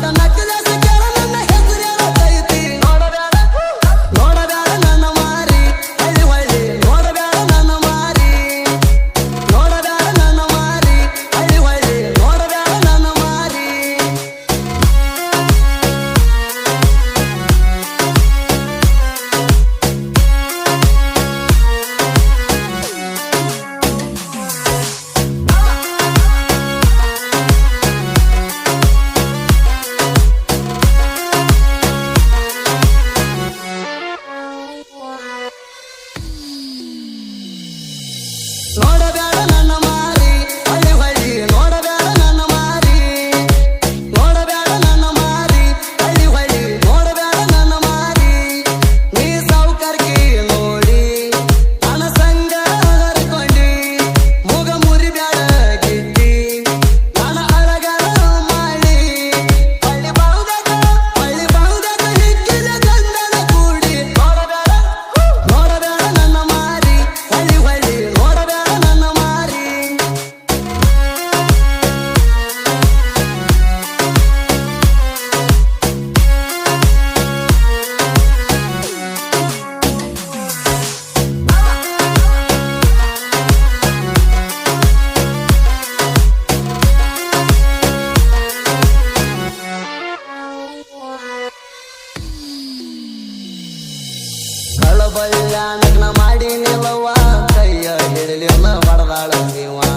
I'm not. Sonra ಕಳಬಲ್ಲ ನಗ್ನ ಮಾಡಿ ನಿಲ್ಲವ ಕೈಯ ಹಿಡಲಿ ಹಿಡಲಿಲ್ಲ ಹೊಡೆದಾಳ ನೀವಾ.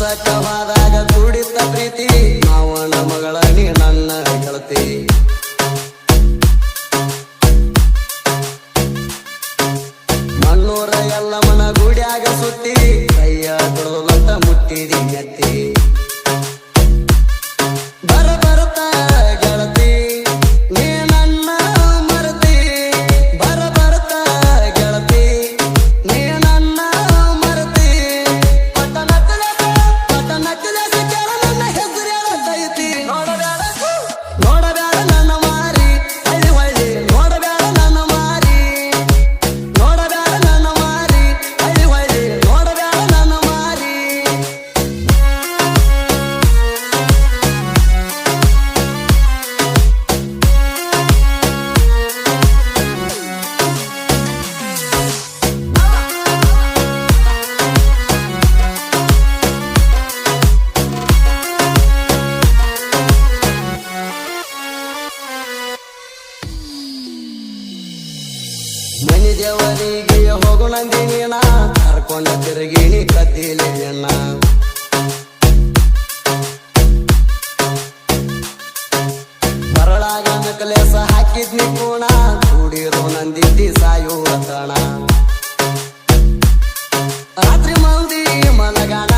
ಮನಸ ಕೂಡಿದ್ದ ಪ್ರೀತಿ ನಾವು ಮಗಳ ನೀ ನನ್ನ ಹೋಗುಣಂದಿನಿ ನಾ ಕರ್ಕೊಂಡ ತಿರುಗಿನಿ ಕದಿಲಿನ ಬರಳಾಗ ನಕಲೇಸ ಹಾಕಿದ್ನಿ ಕೋಣ ಕೂಡಿರೋ ನಂದಿದ್ದಿ ಸಾಯೋ ತಣ ರಾತ್ರಿ ಮಂದಿ ಮನಗಾಣ